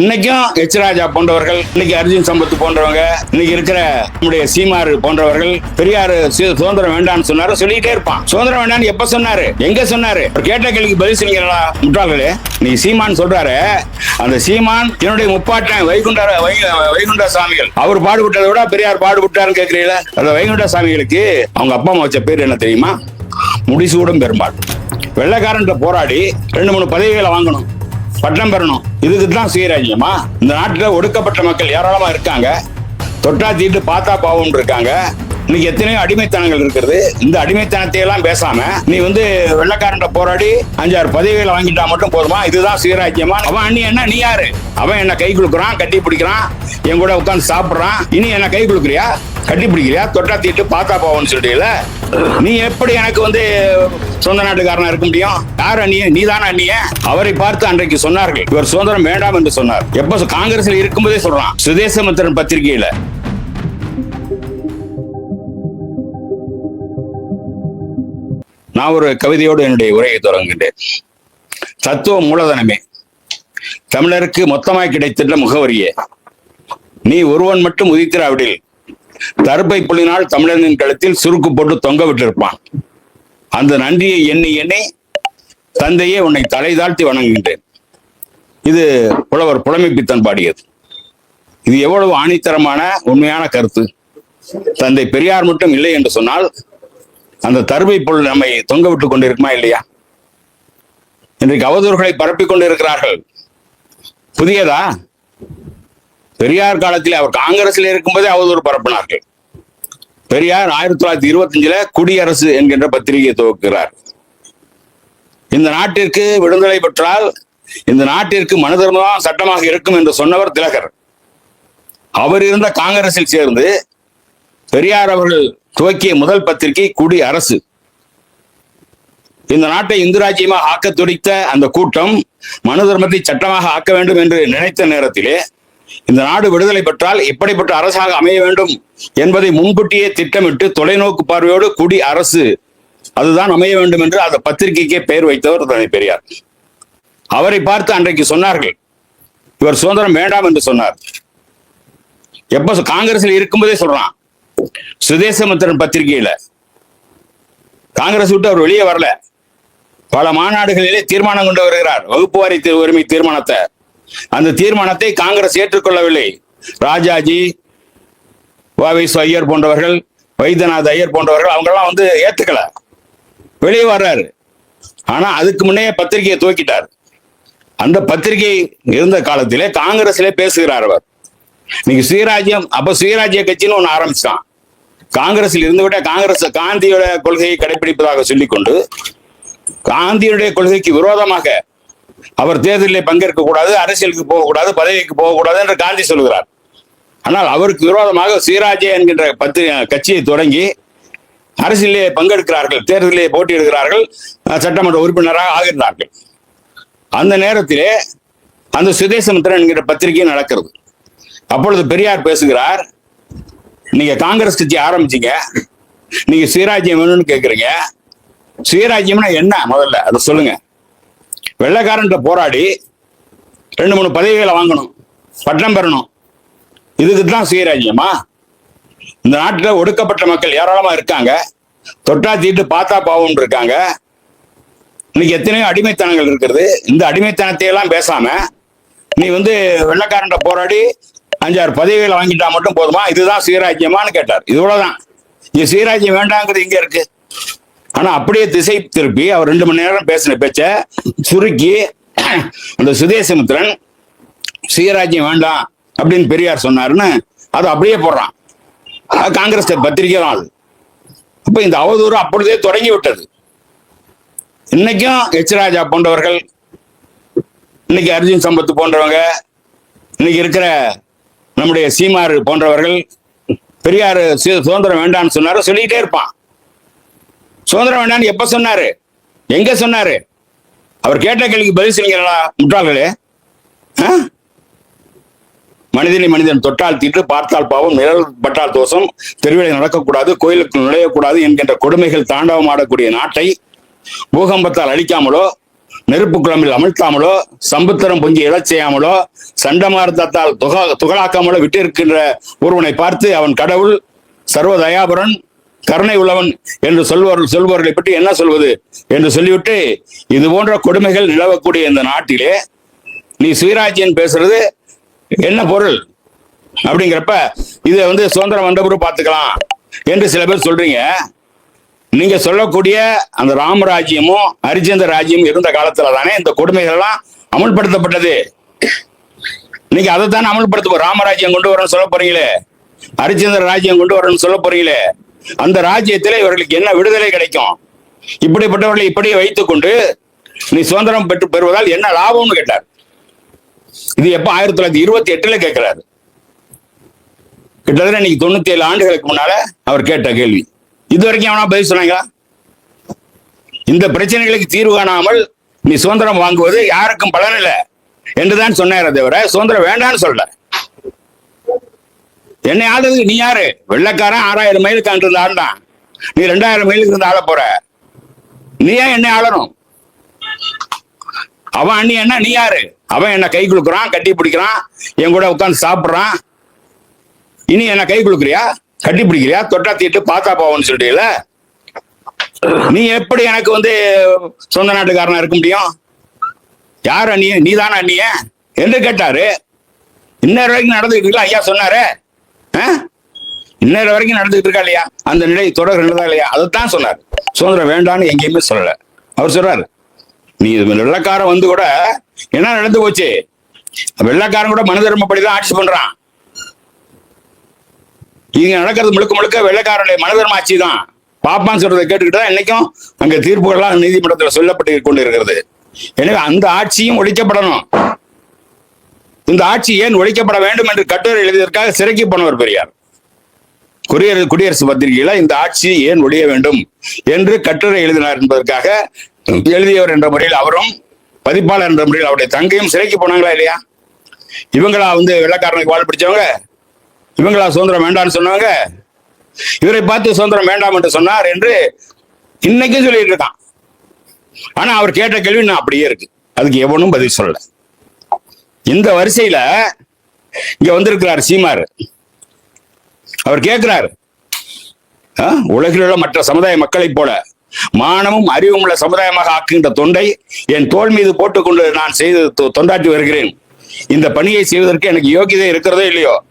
இன்னைக்கும் எச் ராஜா போன்றவர்கள் இன்னைக்கு அர்ஜுன் சம்பத் போன்றவங்க இன்னைக்கு இருக்கிற நம்முடைய சீமாறு போன்றவர்கள் பெரியார் சுதந்திரம் வேண்டாம்னு சொன்னாரு சொல்லிட்டே இருப்பான். சுதந்திரம் வேண்டாம்னு எப்ப சொன்னாரு? எங்க சொன்னாரு? அவர் கேட்ட கேள்விக்கு பதில் சொல்லுங்களா முட்டாள்களே நீ சீமான் சொல்றாரு அந்த சீமான் என்னுடைய முப்பாட்டன் வைகுண்ட வை- வைகுண்ட சாமிகள். அவர் பாடுபட்டதை விட பெரியார் பாடுபட்டாருன்னு கேட்கிறீங்களா அந்த வைகுண்ட சாமிகளுக்கு அவங்க அப்பா அம்மா வச்ச பேர் என்ன தெரியுமா? முடிசூடும் பெரும்பால் வெள்ளக்காரன் போராடி ரெண்டு மூணு பதவிகளை வாங்கணும். பட்டம் பெறணும். இதுக்கு தான் சுயராஜ்யமா? இந்த நாட்டில் ஒடுக்கப்பட்ட மக்கள் ஏராளமா இருக்காங்க. தொட்டா தீட்டு பார்த்தா பாவம் இருக்காங்க. இன்னைக்கு எத்தனையோ அடிமைத்தனங்கள் இருக்கிறது இந்த அடிமைத்தனத்தை எல்லாம் பேசாம நீ வந்து வெள்ளைக்காரன்ட்ட போராடி அஞ்சாறு பதவிகளை வாங்கிட்டா மட்டும் போதுமா? இதுதான் சுயராஜ்யமா? அவன் அண்ணி என்ன? நீ யாரு? அவன் என்ன கை கொடுக்குறான் கட்டி பிடிக்கிறான் என் கூட உட்காந்து சாப்பிடுறான். இனி என்ன கை கொடுக்குறியா கட்டிப்பிடிக்கலையா தொட்டா தீட்டு பார்த்தா போவோம்னு சொல்றீல நீ எப்படி எனக்கு வந்து சொந்த நாட்டுக்காரனா இருக்க முடியும்? யார் அண்ணிய? நீ தானே அண்ணிய? அவரை பார்த்து அன்றைக்கு சொன்னார்கள். இவர் சுதந்திரம் வேண்டாம் என்று சொன்னார். எப்ப காங்கிரஸ்ல இருக்கும்போதே சொல்றான். சுதேசமித்திரன் பத்திரிகையில. நான் ஒரு கவிதையோடு என்னுடைய உரையை தொடங்குகின்றேன். தத்துவ மூலதனமே. தமிழருக்கு மொத்தமாய் கிடைத்துள்ள முகவரியே. நீ ஒருவன் மட்டும் உதித்திராவிடில் தருப்பை புள்ளினால் தமிழனின் கழுத்தில் சுருக்கு போட்டு தொங்க விட்டிருப்பான். அந்த நன்றியை எண்ணி எண்ணி தந்தையே உன்னை தலை தாழ்த்தி வணங்குகின்றேன். இது புலவர் புலமைப்பித்தன் பாடியது. இது எவ்வளவு ஆணித்தரமான உண்மையான கருத்து. தந்தை பெரியார் மட்டும் இல்லை என்று சொன்னால் அந்த தருவை பொருள் நம்மை தொங்க விட்டு கொண்டிருக்குமா இல்லையா? இன்றைக்கு அவதூறுகளை பரப்பிக் கொண்டிருக்கிறார்கள். புதியதா? பெரியார் காலத்தில் அவர் காங்கிரஸில் இருக்கும்போதே அவதூறு பரப்பினார்கள். பெரியார் ஆயிரத்தி தொள்ளாயிரத்தி இருபத்தஞ்சுல குடியரசு என்கின்ற பத்திரிகையை துவக்குகிறார். இந்த நாட்டிற்கு விடுதலை பெற்றால் இந்த நாட்டிற்கு மனு சட்டமாக இருக்கும் என்று சொன்னவர் திலகர். அவர் இருந்த காங்கிரஸில் சேர்ந்து பெரியார் அவர்கள் துவக்கிய முதல் பத்திரிகை குடி அரசு இந்த நாட்டை இந்து ராஜ்யமாக ஆக்க துடித்த அந்த கூட்டம் மனு தர்மத்தை சட்டமாக ஆக்க வேண்டும் என்று நினைத்த நேரத்திலே இந்த நாடு விடுதலை பெற்றால் எப்படிப்பட்ட அரசாக அமைய வேண்டும் என்பதை முன்கூட்டியே திட்டமிட்டு தொலைநோக்கு பார்வையோடு குடி அரசு அதுதான் அமைய வேண்டும் என்று அந்த பத்திரிகைக்கே பெயர் வைத்தவர் தந்தை பெரியார். அவரை பார்த்து அன்றைக்கு சொன்னார்கள். இவர் சுதந்திரம் வேண்டாம் என்று சொன்னார். எப்ப சொ- காங்கிரஸ்ல இருக்கும்போதே சொல்றான். சுதேசமித்திரன் பத்திரிகையில. காங்கிரஸ் விட்டு அவர் வெளியே வரல. பல மாநாடுகளிலே தீர்மானம் கொண்டு வருகிறார். வகுப்பு வாரி உரிமை தீர்மானத்தை. அந்த தீர்மானத்தை காங்கிரஸ் ஏற்றுக்கொள்ளவில்லை. ராஜாஜி வாவிஸ் ஐயர் போன்றவர்கள் வைத்தியநாத் ஐயர் போன்றவர்கள் அவங்கெல்லாம் வந்து ஏத்துக்கல. வெளியே வர்றாரு. ஆனா அதுக்கு முன்னே பத்திரிகையை துவக்கிட்டார். அந்த பத்திரிகை இருந்த காலத்திலே காங்கிரஸ்ல பேசுகிறார் அவர். இன்னைக்கு சுயராஜ்யம் அப்ப சுயராஜ்ய கட்சின்னு ஒண்ணு ஆரம்பிச்சான் காங்கிரஸில் இருந்துவிட்ட காங்கிரஸ் காந்தியோட கொள்கையை கடைபிடிப்பதாக சொல்லிக்கொண்டு காந்தியுடைய கொள்கைக்கு விரோதமாக அவர் தேர்தலில் பங்கேற்க கூடாது அரசியலுக்கு போகக்கூடாது பதவிக்கு போகக்கூடாது என்று காந்தி சொல்கிறார் ஆனால் அவருக்கு விரோதமாக சீராஜே என்கின்ற பத்து கட்சியை தொடங்கி அரசியலே பங்கெடுக்கிறார்கள் தேர்தலிலே போட்டியிடுகிறார்கள் சட்டமன்ற உறுப்பினராக ஆகிறார்கள் அந்த நேரத்திலே அந்த சுதேசமித்திரன் என்கிற பத்திரிகை நடக்கிறது. அப்பொழுது பெரியார் பேசுகிறார் நீங்க காங்கிரஸ் கட்சி ஆரம்பிச்சீங்க நீங்க சீராஜ்யம் வேணும்னு கேட்குறீங்க சுயராஜ்யம்னா என்ன முதல்ல? அதை சொல்லுங்க. வெள்ளைக்காரன்ட்ட போராடி ரெண்டு மூணு பதவிகளை வாங்கணும் பட்டம் பெறணும். இதுக்கு தான் சுயராஜ்யமா? இந்த நாட்டில் ஒடுக்கப்பட்ட மக்கள் ஏராளமாக இருக்காங்க. தொட்டா தீட்டு பார்த்தா பாவம் இருக்காங்க. இன்னைக்கு எத்தனையோ அடிமைத்தனங்கள் இருக்கிறது இந்த அடிமைத்தனத்தையெல்லாம் பேசாம நீ வந்து வெள்ளக்காரன்ட்ட போராடி அஞ்சாறு பதவிகளை வாங்கிட்டா மட்டும் போதுமா? இதுதான் சுயராஜ்யமான்னு கேட்டார். இவ்வளவுதான் இங்க சுயராஜ்யம் வேண்டாங்கிறது இங்க இருக்கு. ஆனா அப்படியே திசை திருப்பி அவர் ரெண்டு மணி நேரம் பேசின பேச்ச சுருக்கி அந்த சுதேசமித்திரன் சுயராஜ்யம் வேண்டாம் அப்படின்னு பெரியார் சொன்னாருன்னு அதை அப்படியே போடுறான். காங்கிரஸ் பத்திரிகை தான் அது அப்ப இந்த அவதூறு அப்பொழுதே தொடங்கி விட்டது. இன்னைக்கும் எச் ராஜா போன்றவர்கள் இன்னைக்கு அர்ஜுன் சம்பத் போன்றவங்க இன்னைக்கு இருக்கிற நம்முடைய சீமாறு போன்றவர்கள் பெரியார் சு- சுதந்திரம் வேண்டாம்னு சொன்னாரு சொல்லிக்கிட்டே இருப்பான். சுதந்திரம் வேண்டாம்னு எப்ப சொன்னாரு? எங்க சொன்னாரு? அவர் கேட்ட கேள்விக்கு பதில் சொல்லுங்களா முட்டாள்களே. ஆ? மனிதனை மனிதன் தொட்டால் தீட்டு பார்த்தால் பாவம் நிழல் பட்டால் தோஷம் தெருவில் நடக்கக்கூடாது கோயிலுக்கு நுழையக்கூடாது என்கின்ற கொடுமைகள் தாண்டவம் ஆடக்கூடிய நாட்டை பூகம்பத்தால் அழிக்காமலோ நெருப்பு குழம்பில் அமிழ்த்தாமலோ சம்புத்திரம் பொங்கி இழச் செய்யாமலோ சண்டமார்த்தத்தால் துகா துகளாக்காமலோ விட்டிருக்கின்ற ஒருவனை பார்த்து அவன் கடவுள் சர்வதயாபுரன் கருணை உள்ளவன் என்று சொல்வர் சொல்பவர்களை பற்றி என்ன சொல்வது என்று சொல்லிவிட்டு இது போன்ற கொடுமைகள் நிலவக்கூடிய இந்த நாட்டிலே நீ சுயராஜ்யம் பேசுறது என்ன பொருள் அப்படிங்கிறப்ப இதை வந்து சுதந்திரம் வந்தபுறம் பார்த்துக்கலாம் என்று சில பேர் சொல்றீங்க. நீங்க சொல்லக்கூடிய அந்த ராமராஜ்யமும் ஹரிச்சந்திர ராஜ்யம் இருந்த காலத்துல தானே இந்த கொடுமைகள் எல்லாம் அமுல்படுத்தப்பட்டது. நீங்க அதை தானே அமல்படுத்த ராமராஜ்யம் கொண்டு வரணும்னு சொல்ல போறீங்களே. ஹரிச்சந்திர ராஜ்யம் கொண்டு வரணும்னு சொல்ல போறீங்களே. அந்த ராஜ்யத்தில் இவர்களுக்கு என்ன விடுதலை கிடைக்கும்? இப்படிப்பட்டவர்களை இப்படியே வைத்துக் கொண்டு நீ சுதந்திரம் பெற்று பெறுவதால் என்ன லாபம்னு கேட்டார். இது எப்ப ஆயிரத்தி தொள்ளாயிரத்தி இருபத்தி எட்டுல கேட்கிறாரு. கிட்டத்தட்ட இன்னைக்கு தொண்ணூத்தி ஏழு ஆண்டுகளுக்கு முன்னால அவர் கேட்ட கேள்வி. இது வரைக்கும் அவனா பதில் சொன்னாங்களா? இந்த பிரச்சனைகளுக்கு தீர்வு காணாமல் நீ சுதந்திரம் வாங்குவது யாருக்கும் பலன் இல்லை. என்றுதான் சொன்னாரே தவிர சுதந்திரம் வேண்டாம்னு சொல்ல என்னை ஆடுறதுக்கு நீ யாரு? வெள்ளக்காரன் ஆறாயிரம் மைலுக்கு அன்று இருந்து ஆண்டான் நீ ரெண்டாயிரம் மைலுக்கு இருந்து ஆள போற. நீ ஏன் என்னை ஆளணும்? அவன் அண்ணி என்ன? நீ யாரு? அவன் என்ன கை கொடுக்குறான் கட்டி பிடிக்கிறான் என் கூட உட்காந்து சாப்பிடுறான். இனி என்ன கை கொடுக்குறியா கட்டி பிடிக்கிறியா? தொட்டா தீட்டு பார்த்தா போவோம்னு சொல்றீல நீ எப்படி எனக்கு வந்து சொந்த நாட்டுக்காரனா இருக்க முடியும்? யார் அண்ணிய? நீ தானே அண்ணிய? என்று கேட்டாரு. இன்னொரு வரைக்கும் நடந்துக்கிட்டு ஐயா சொன்னாரு. ஆ? இன்னொரு வரைக்கும் நடந்துகிட்டு இருக்கா இல்லையா? அந்த நிலை தொடர்கிறதா இல்லையா? அதைத்தான் சொன்னார். சுதந்திரம் வேண்டாம்னு எங்கேயுமே சொல்லல. அவர் சொல்றாரு நீ வெள்ளக்காரன் வந்து கூட என்ன நடந்து போச்சு? வெள்ளக்காரன் கூட மனு தான் ஆட்சி பண்றான். இங்க நடக்கிறது முழுக்க முழுக்க வெள்ளக்காரனுடைய மனதர்ம ஆட்சி தான் பாப்பான்னு சொல்றதை கேட்டுக்கிட்டு தான் இன்னைக்கும் அங்க தீர்ப்புகள்லாம் நீதிமன்றத்தில் சொல்லப்பட்டு கொண்டு இருக்கிறது எனவே அந்த ஆட்சியும் ஒழிக்கப்படணும். இந்த ஆட்சி ஏன் ஒழிக்கப்பட வேண்டும் என்று கட்டுரை எழுதியதற்காக சிறைக்கு போனவர் பெரியார். குடியரசு குடியரசு பத்திரிகையில இந்த ஆட்சி ஏன் ஒழிய வேண்டும் என்று கட்டுரை எழுதினார் என்பதற்காக எழுதியவர் என்ற முறையில் அவரும் பதிப்பாளர் என்ற முறையில் அவருடைய தங்கையும் சிறைக்கு போனாங்களா இல்லையா? இவங்களா வந்து வெள்ளக்காரனுக்கு வாழ் பிடிச்சவங்க? இவங்களா சுதந்திரம் வேண்டாம்னு சொன்னாங்க இவரை பார்த்து சுதந்திரம் வேண்டாம் என்று சொன்னார் என்று இன்னைக்கும் சொல்லிட்டு இருக்கான். ஆனா அவர் கேட்ட கேள்வி நான் அப்படியே இருக்கு. அதுக்கு எவனும் பதில் சொல்லலை. இந்த வரிசையில இங்க வந்திருக்கிறார் சீமார். அவர் கேட்கிறார் ஆ, உலகில் உள்ள மற்ற சமுதாய மக்களைப் போல மானமும் அறிவும் உள்ள சமுதாயமாக ஆக்குகின்ற தொண்டை என் தோள் மீது போட்டுக்கொண்டு நான் செய்து தொ- தொண்டாற்றி வருகிறேன். இந்த பணியை செய்வதற்கு எனக்கு யோகியதை இருக்கிறதோ இல்லையோ?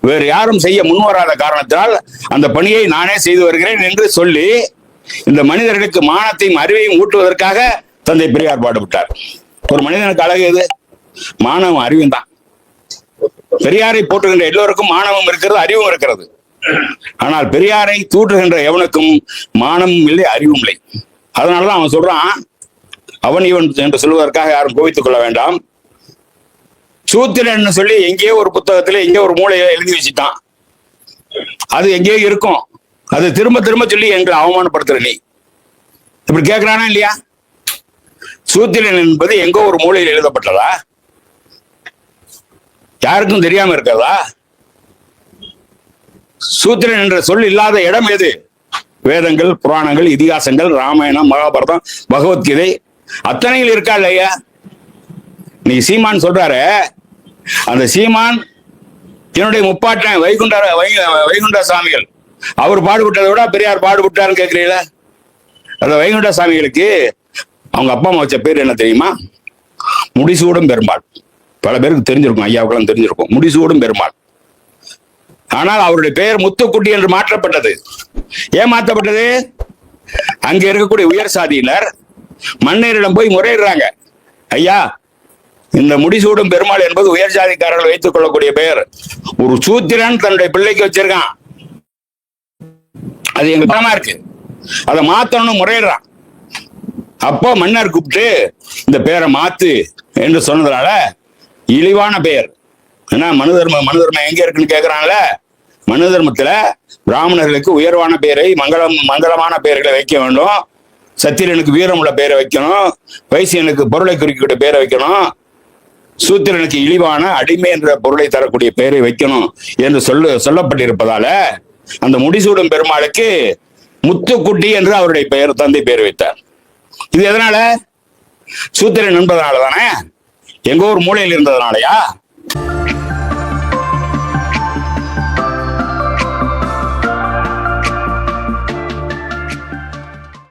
வேறு யாரும் செய்ய முன்வராத காரணத்தினால் அந்த பணியை நானே செய்து வருகிறேன் என்று சொல்லி இந்த மனிதர்களுக்கு மானத்தையும் அறிவையும் ஊட்டுவதற்காக தந்தை பெரியார் பாடுபட்டார். ஒரு மனிதனுக்கு அழகு எது? மாணவம் அறிவும் தான் பெரியாரை போற்றுகின்ற எல்லோருக்கும் மானமும் இருக்கிறது அறிவும் இருக்கிறது. ஆனால் பெரியாரை தூற்றுகின்ற எவனுக்கும் மானமும் இல்லை அறிவும் இல்லை. அதனாலதான் அவன் சொல்றான் அவன் இவன் என்று சொல்வதற்காக யாரும் கோவித்துக் கொள்ள வேண்டாம். சூத்திரன் சொல்லி எங்கேயோ ஒரு புத்தகத்துல எங்கேயோ ஒரு மூலையில எழுதி வச்சுட்டான். அது எங்கேயோ இருக்கும். அது திரும்ப திரும்ப சொல்லி எங்களை அவமானப்படுத்துற நீ. இப்படி கேட்கிறானா இல்லையா? சூத்திரன் என்பது எங்கோ ஒரு மூலையில் எழுதப்பட்டதா? யாருக்கும் தெரியாம இருக்கிறதா சூத்திரன் என்ற சொல் இல்லாத இடம் எது? வேதங்கள் புராணங்கள் இதிகாசங்கள் ராமாயணம் மகாபாரதம் பகவத்கீதை. அத்தனையில் இருக்கா இல்லையா? நீ சீமான் சொல்றாரு. அந்த சீமான் என்னுடைய முப்பாட்டன் வைகுண்ட வை- வைகுண்ட சாமிகள். அவர் பாடுபட்டதை விட பெரியார் பாடுபட்டாருன்னு கேட்கிறீங்களா? அந்த வைகுண்ட சாமிகளுக்கு அவங்க அப்பா அம்மா வச்ச பேர் என்ன தெரியுமா? முடிசூடும் பெரும்பாள் பல பேருக்கு தெரிஞ்சிருக்கும் ஐயாவுக்கெல்லாம் தெரிஞ்சிருக்கும். முடிசூடும் பெருமாள். ஆனால் அவருடைய பெயர் முத்துக்குட்டி என்று மாற்றப்பட்டது. ஏன் மாற்றப்பட்டது அங்க இருக்கக்கூடிய உயர் சாதியினர் மன்னரிடம் போய் முறையிடுறாங்க. ஐயா இந்த முடிசூடும் பெருமாள் என்பது உயர் சாதிக்காரர்கள் வைத்துக் கொள்ளக்கூடிய பெயர். ஒரு சூத்திரன் தன்னுடைய பிள்ளைக்கு வச்சிருக்கான். அது எங்க பணமா இருக்கு. அதை மாத்தணும்னு முறையிடுறான். அப்போ மன்னர் கூப்பிட்டு இந்த பெயரை மாத்து என்று சொன்னதுனால இழிவான பெயர். ஏன்னா மனு தர்மம் மனு தர்மம் எங்க இருக்குன்னு கேக்குறாங்கல்ல? மனு தர்மத்துல பிராமணர்களுக்கு உயர்வான பெயரை மங்களம் மங்களமான பெயர்களை வைக்க வேண்டும். சத்திரனுக்கு வீரமுள்ள பெயரை வைக்கணும். வைசியனுக்கு பொருளை குறிக்கக்கூடிய பெயரை வைக்கணும். சூத்திரனுக்கு இழிவான அடிமை என்ற பொருளை தரக்கூடிய பெயரை வைக்கணும் என்று சொல்லு சொல்லப்பட்டிருப்பதால அந்த முடிசூடும் பெருமாளுக்கு முத்துக்குட்டி என்று அவருடைய பெயர் தந்தை பெயர் வைத்தார். இது எதனால? சூத்திரன் என்பதனால தானே எங்க ஊர் மூலையில் இருந்ததுனாலயா?